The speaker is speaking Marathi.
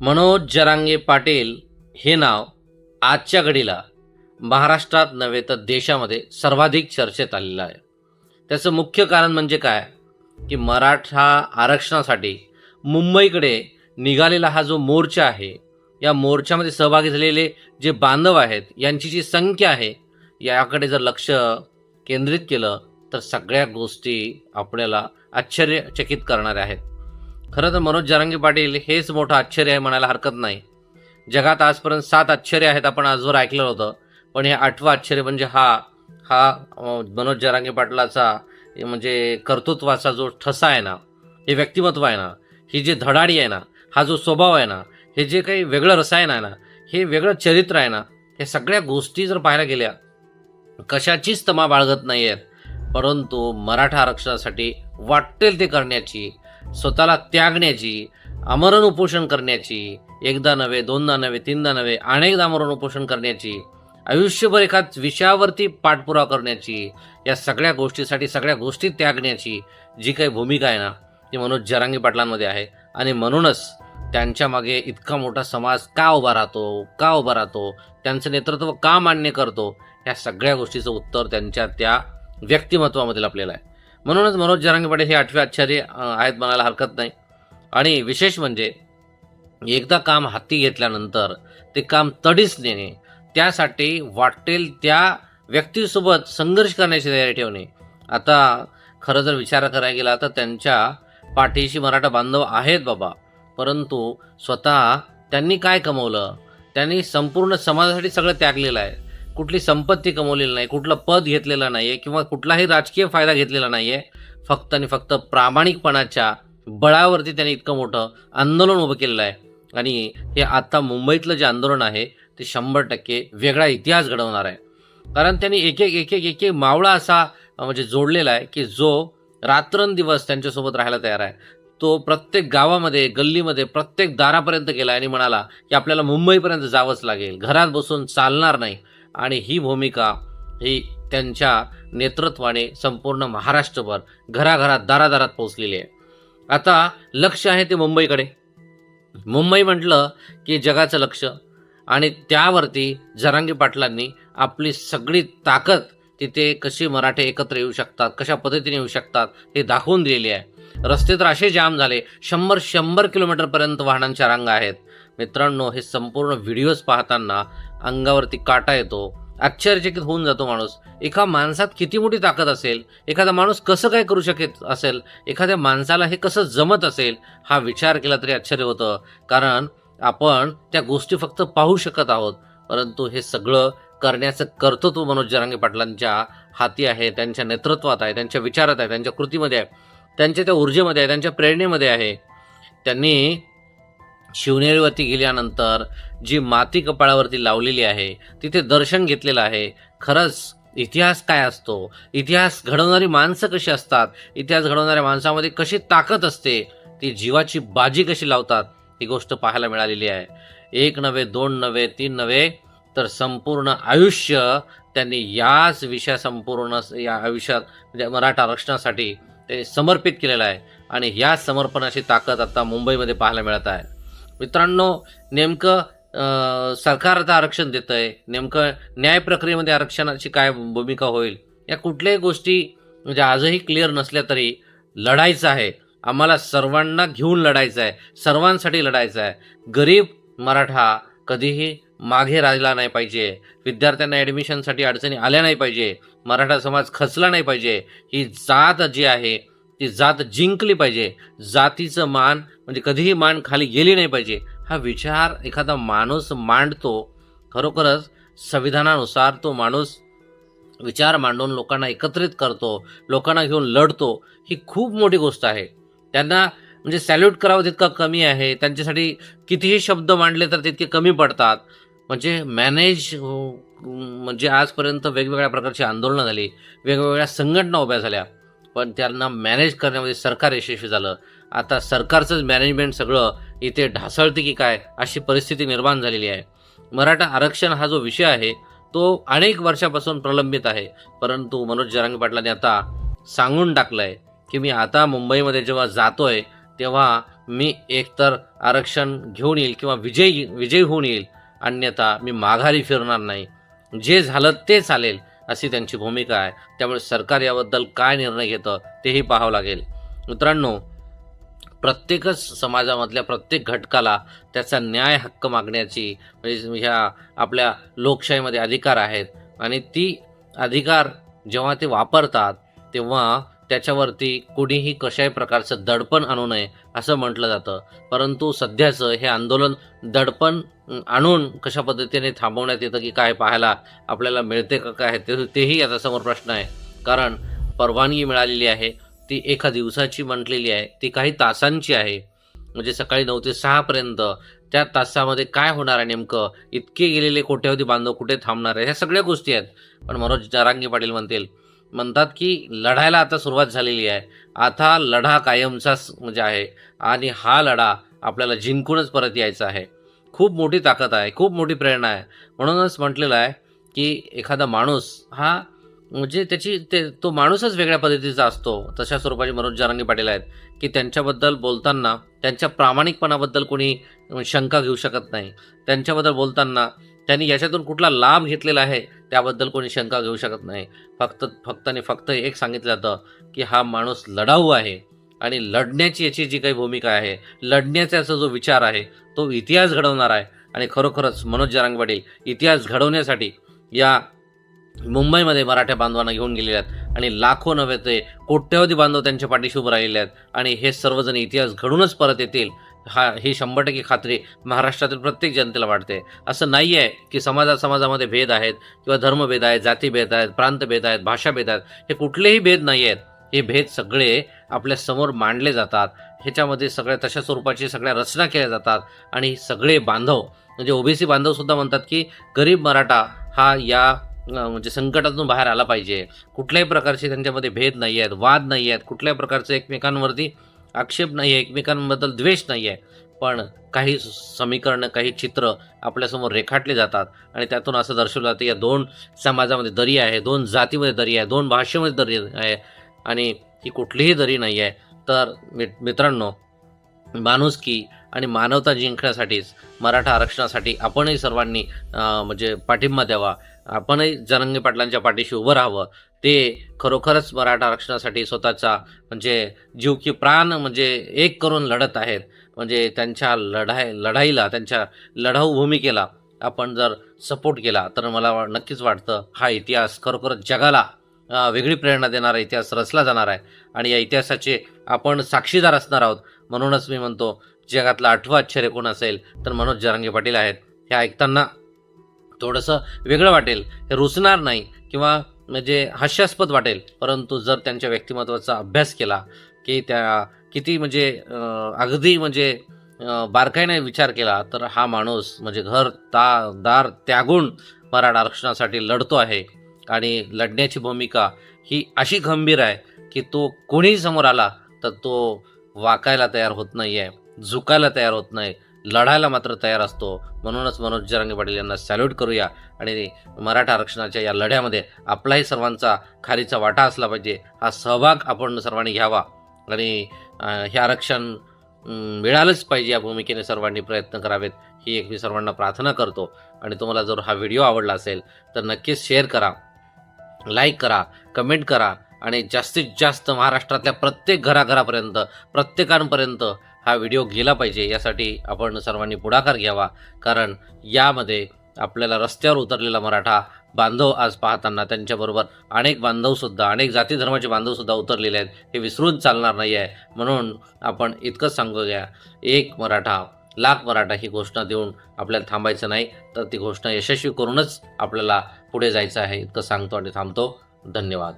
मनोज जरांगे पाटील हे नाव आजच्या घडीला महाराष्ट्रात नव्हे तर देशामध्ये सर्वाधिक चर्चेत आलेलं आहे. त्याचं मुख्य कारण म्हणजे काय? की मराठा आरक्षणासाठी मुंबईकडे निघालेला हा जो मोर्चा आहे या मोर्चामध्ये सहभागी झालेले जे बांधव आहेत यांची जी संख्या आहे याकडे जर लक्ष केंद्रित केलं तर सगळ्या गोष्टी आपल्याला आश्चर्यचकित करणाऱ्या आहेत. खरं तर मनोज जारांगी पाटील हेच मोठं आश्चर्य आहे म्हणायला हरकत नाही. जगात आजपर्यंत सात आश्चर्य आहेत आपण आजवर ऐकलं होतं. पण हे आठवं आश्चर्य म्हणजे हा हा मनोज जारांगी पाटलाचा म्हणजे कर्तृत्वाचा जो ठसा आहे ना हे व्यक्तिमत्व आहे ना ही जी धडाडी आहे ना हा जो स्वभाव आहे ना हे जे काही वेगळं रसायन आहे ना हे वेगळं चरित्र आहे ना हे सगळ्या गोष्टी जर पाहायला गेल्या कशाचीच तमा बाळगत नाही आहेत परंतु मराठा आरक्षणासाठी वाटेल ते करण्याची स्वतःला त्यागण्याची आमरण उपोषण करण्याची एकदा नव्हे दोनदा नव्हे तीनदा नव्हे अनेकदा आमरण उपोषण करण्याची आयुष्यभर एकाच विषयावरती पाठपुरावा करण्याची या सगळ्या गोष्टीसाठी सगळ्या गोष्टी त्यागण्याची जी काही भूमिका आहे ना ती मनोज जरांगी पाटलांमध्ये आहे. आणि म्हणूनच त्यांच्या मागे इतका मोठा समाज का उभा राहतो का उभा राहतो त्यांचं नेतृत्व का मान्य करतो ह्या सगळ्या गोष्टीचं उत्तर त्यांच्या त्या व्यक्तिमत्वामधील आपल्याला आहे. म्हणूनच मनोज जरांगे हे आठवे आचार्य आहेत म्हणायला हरकत नाही. आणि विशेष म्हणजे एकदा काम हाती घेतल्यानंतर ते काम तडीच नेणे त्यासाठी वाटेल त्या व्यक्तीसोबत संघर्ष करण्याची तयारी ठेवणे. आता खरं जर विचार करायला गेला तर त्यांच्या पाठीशी मराठा बांधव आहेत बाबा. परंतु स्वतः त्यांनी काय कमवलं? त्यांनी संपूर्ण समाजासाठी सगळं त्यागलेलं आहे. कुठली संपत्ती कमवलेली नाही कुठलं पद घेतलेलं नाही आहे किंवा कुठलाही राजकीय फायदा घेतलेला नाही आहे फक्त आणि फक्त प्रामाणिकपणाच्या बळावरती त्यांनी इतकं मोठं आंदोलन उभं केलेलं आहे. आणि हे आता मुंबईतलं जे आंदोलन आहे ते शंभर टक्के वेगळा इतिहास घडवणार आहे. कारण त्यांनी एक एक एक एक एक एक मावळा असा म्हणजे जोडलेला आहे की जो रात्रंदिवस त्यांच्यासोबत राहायला तयार आहे. तो प्रत्येक गावामध्ये गल्लीमध्ये प्रत्येक दारापर्यंत गेला आणि म्हणाला की आपल्याला मुंबईपर्यंत जावंच लागेल. घरात बसून चालणार नाही. आणि ही भूमिका ही त्यांच्या नेतृत्वाने संपूर्ण महाराष्ट्रभर घराघरात दारादारात पोहोचलेली आहे. आता लक्ष आहे ते मुंबईकडे. मुंबई म्हटलं की जगाचं लक्ष. आणि त्यावरती जरांगी पाटलांनी आपली सगळी ताकद तिथे कशी मराठे एकत्र येऊ शकतात कशा पद्धतीने येऊ शकतात हे दाखवून दिलेली आहे. रस्ते तर असे जाम झाले. शंभर शंभर किलोमीटरपर्यंत वाहनांच्या रांगा आहेत. मित्रांनो हे संपूर्ण व्हिडिओज पाहताना अंगावरती काटा येतो. आश्चर्यचकित होऊन जातो माणूस. एका माणसात किती मोठी ताकद असेल? एखादा माणूस कसं काय करू शकत असेल? एखाद्या माणसाला हे कसं जमत असेल? हा विचार केला तरी आश्चर्य होतं. कारण आपण त्या गोष्टी फक्त पाहू शकत आहोत. परंतु हे सगळं करण्याचं कर्तृत्व मनोज जरांगे पाटलांच्या हाती आहे त्यांच्या नेतृत्वात आहे त्यांच्या विचारात आहे त्यांच्या कृतीमध्ये आहे त्यांच्या त्या ऊर्जेमध्ये आहे त्यांच्या प्रेरणेमध्ये आहे. त्यांनी शिवनेरीवरती गेल्यानंतर जी माती कपाळावरती लावलेली आहे तिथे दर्शन घेतलेलं आहे. खरंच इतिहास काय असतो? इतिहास घडवणारी माणसं कशी असतात? इतिहास घडवणाऱ्या माणसामध्ये कशी ताकद असते? ती जीवाची बाजी कशी लावतात? ही गोष्ट पाहायला मिळालेली आहे. एक नव्हे दोन नव्हे तीन नव्हे तर संपूर्ण आयुष्य त्यांनी याच विषया संपूर्ण या आयुष्यात म्हणजे मराठा आरक्षणासाठी ते समर्पित केलेलं आहे. आणि या समर्पणाची ताकद आता मुंबईमध्ये पाहायला मिळत आहे. मित्रांनो नेमकं सरकार आता आरक्षण देतं आहे नेमकं न्याय प्रक्रियेमध्ये आरक्षणाची काय भूमिका होईल? या कुठल्याही गोष्टी म्हणजे आजही क्लिअर नसल्या तरी लढायचं आहे. आम्हाला सर्वांना घेऊन लढायचं आहे. सर्वांसाठी लढायचं आहे. गरीब मराठा कधीही मागे राहिला नाही पाहिजे. विद्यार्थ्यांना ॲडमिशनसाठी अडचणी आल्या नाही पाहिजे. मराठा समाज खचला नाही पाहिजे. ही जात जी आहे ती जात जिंकली पाहिजे. जातीचं मान म्हणजे कधीही मान खाली गेली नाही पाहिजे. हा विचार एखादा माणूस मांडतो. खरोखरच संविधानानुसार तो माणूस विचार मांडून लोकांना एकत्रित करतो लोकांना घेऊन लढतो ही खूप मोठी गोष्ट आहे. त्यांना म्हणजे सॅल्यूट करावं तितकं कमी आहे. त्यांच्यासाठी कितीही शब्द मांडले तर तितके कमी पडतात. म्हणजे मॅनेज हो, म्हणजे आजपर्यंत वेगवेगळ्या प्रकारची आंदोलनं झाली वेगवेगळ्या संघटना उभ्या झाल्या पण त्यांना मॅनेज करण्यामध्ये सरकार यशस्वी झालं. आता सरकारचंच मॅनेजमेंट सगळं इथे ढासळते की काय अशी परिस्थिती निर्माण झालेली आहे. मराठा आरक्षण हा जो विषय आहे तो अनेक वर्षापासून प्रलंबित आहे. परंतु मनोज जरांगे पाटलांनी आता सांगून टाकलं आहे की मी आता मुंबईमध्ये जेव्हा जातोय तेव्हा मी एकतर आरक्षण घेऊन येईल किंवा विजयी विजयी होऊन येईल. अन्यथा मी माघारी फिरणार नाही. जे झालं ते चालेल अशी त्यांची भूमिका आहे. त्यामुळे सरकार याबद्दल काय निर्णय घेतं तेही पाहावं लागेल. मित्रांनो प्रत्येकच समाजामधल्या प्रत्येक घटकाला त्याचा न्याय हक्क मागण्याची म्हणजे ह्या आपल्या लोकशाहीमध्ये अधिकार आहेत. आणि ती अधिकार जेव्हा ते वापरतात तेव्हा त्याच्यावरती कोणीही कशाही प्रकारचं दडपण आणू नये असं म्हटलं जातं. परंतु सध्याचं हे आंदोलन दडपण आणून कशा पद्धतीने थांबवण्यात येतं की काय पाहायला आपल्याला मिळते का काय ते तेही आता समोर प्रश्न आहे. कारण परवानगी मिळालेली आहे ती एका दिवसाची म्हटलेली आहे ती काही तासांची आहे. म्हणजे सकाळी नऊ ते सहापर्यंत त्या तासामध्ये काय होणार आहे नेमकं इतके गेलेले कोट्यावधी बांधव कुठे थांबणार आहे ह्या सगळ्या गोष्टी आहेत. पण मनोज जारांगी पाटील म्हणतील म्हणतात की लढायला आता सुरुवात झालेली आहे. आता लढा कायमचाच म्हणजे आहे. आणि हा लढा आपल्याला जिंकूनच परत यायचा आहे. खूप मोठी ताकद आहे खूप मोठी प्रेरणा आहे. म्हणूनच म्हटलेलं आहे की एखादा माणूस हा म्हणजे त्याची ते तो माणूसच वेगळ्या पद्धतीचा असतो. तशा स्वरूपाचे मनोज जारांगी पाटील आहेत की त्यांच्याबद्दल बोलताना त्यांच्या प्रामाणिकपणाबद्दल कोणी शंका घेऊ शकत नाही. त्यांच्याबद्दल बोलताना त्यांनी याच्यातून कुठला लाभ घेतलेला आहे त्याबद्दल कोणी शंका घेऊ शकत नाही. फक्त फक्त आणि फक्त एक सांगितलं जातं की हा माणूस लढाऊ आहे. आणि लढण्याची याची जी काही भूमिका आहे लढण्याचा असा जो विचार आहे तो इतिहास घडवणार आहे. आणि खरोखरच मनोज जरांग पाटील इतिहास घडवण्यासाठी या मुंबईमध्ये मराठा बांधवांना घेऊन गेलेले आहेत. आणि लाखो नव्हे ते कोट्यवधी बांधव त्यांच्या पाठीशी उभं राहिलेले आहेत. आणि हे सर्वजण इतिहास घडूनच परत येतील हा ही शंभर टक्के खात्री महाराष्ट्रातील प्रत्येक जनतेला वाटते. असं नाही आहे की समाजा समाजामध्ये भेद आहेत किंवा धर्मभेद आहेत जातीभेद आहेत प्रांतभेद आहेत भाषाभेद आहेत. हे कुठलेही भेद नाही आहेत. हे भेद सगळे आपल्यासमोर मांडले जातात. ह्याच्यामध्ये सगळ्या तशा स्वरूपाची सगळ्या रचना केल्या जातात. आणि सगळे बांधव म्हणजे ओबीसी बांधव सुद्धा म्हणतात की गरीब मराठा हा या म्हणजे संकटातून बाहेर आला पाहिजे. कुठल्याही प्रकारचे त्यांच्यामध्ये भेद नाही आहेत वाद नाही आहेत कुठल्याही प्रकारचे एकमेकांवरती आक्षेप नाही आहे एकमेकांबद्दल द्वेष नाही आहे पण काही समीकरणं काही चित्र आपल्यासमोर रेखाटले जातात. आणि त्यातून असं दर्शवलं जातं या दोन समाजामध्ये दरी आहे दोन जातीमध्ये दरी आहे दोन भाषेमध्ये दरी आहे. आणि ही कुठलीही दरी नाही आहे. तर मि मित्रांनो माणुसकी आणि मानवता जिंकण्यासाठीच मराठा आरक्षणासाठी आपणही सर्वांनी म्हणजे पाठिंबा द्यावा. आपणही जरंगे पाटलांच्या पाठीशी उभं राहावं. ते खरोखरच मराठा आरक्षणासाठी स्वतःचा म्हणजे जीव की प्राण म्हणजे एक करून लढत आहेत. म्हणजे त्यांच्या लढाई लढाईला त्यांच्या लढाऊ भूमिकेला आपण जर सपोर्ट केला तर मला नक्कीच वाटतं हा इतिहास खरोखरच जगाला वेगळी प्रेरणा देणारा इतिहास रचला जाणार आहे. आणि या इतिहासाचे आपण साक्षीदार असणार आहोत. म्हणूनच मी म्हणतो जगातलं आठवा आश्चर्य कोण असेल तर मनोज जरांगे पाटील आहेत. हे ऐकताना थोडंसं वेगळं वाटेल. हे रुचणार नाही किंवा म्हणजे हास्यास्पद वाटेल. परंतु जर त्यांच्या व्यक्तिमत्वाचा अभ्यास केला की त्या किती म्हणजे अगदी म्हणजे बारकाईने विचार केला तर हा माणूस म्हणजे घर ता दार त्यागून मराठा आरक्षणासाठी लढतो आहे. आणि लढण्याची भूमिका ही अशी गंभीर आहे की तो कोणीही समोर आला तर तो वाकायला तयार होत नाही आहे झुकायला तयार होत नाही लढायला मात्र तयार असतो. म्हणूनच मनोज जरांगे पाटील यांना सॅल्यूट करूया आणि मराठा आरक्षणाच्या या लढ्यामध्ये आपलाही सर्वांचा खारीचा वाटा असला पाहिजे. हा सहभाग आपण सर्वांनी घ्यावा आणि हे आरक्षण मिळालंच पाहिजे या भूमिकेने सर्वांनी प्रयत्न करावेत ही एक मी सर्वांना प्रार्थना करतो. आणि तुम्हाला जर हा व्हिडिओ आवडला असेल तर नक्कीच शेअर करा. लाईक करा कमेंट करा आणि जास्तीत जास्त महाराष्ट्रातल्या प्रत्येक घराघरापर्यंत प्रत्येकांपर्यंत हा व्हिडिओ गेला पाहिजे. यासाठी आपण सर्वांनी पुढाकार घ्यावा. कारण यामध्ये आपल्याला रस्त्यावर उतरलेला मराठा बांधव आज पाहताना त्यांच्याबरोबर अनेक बांधवसुद्धा अनेक जाती धर्माचे बांधवसुद्धा उतरलेले आहेत. हे विसरून चालणार नाही आहे. म्हणून आपण इतकंच सांगूया एक मराठा लाख मराठा ही घोषणा देऊन आपल्याला थांबायचं नाही. तर ती घोषणा यशस्वी करूनच आपल्याला पुढे जायचं आहे इतकं सांगतो आणि थांबतो. धन्यवाद.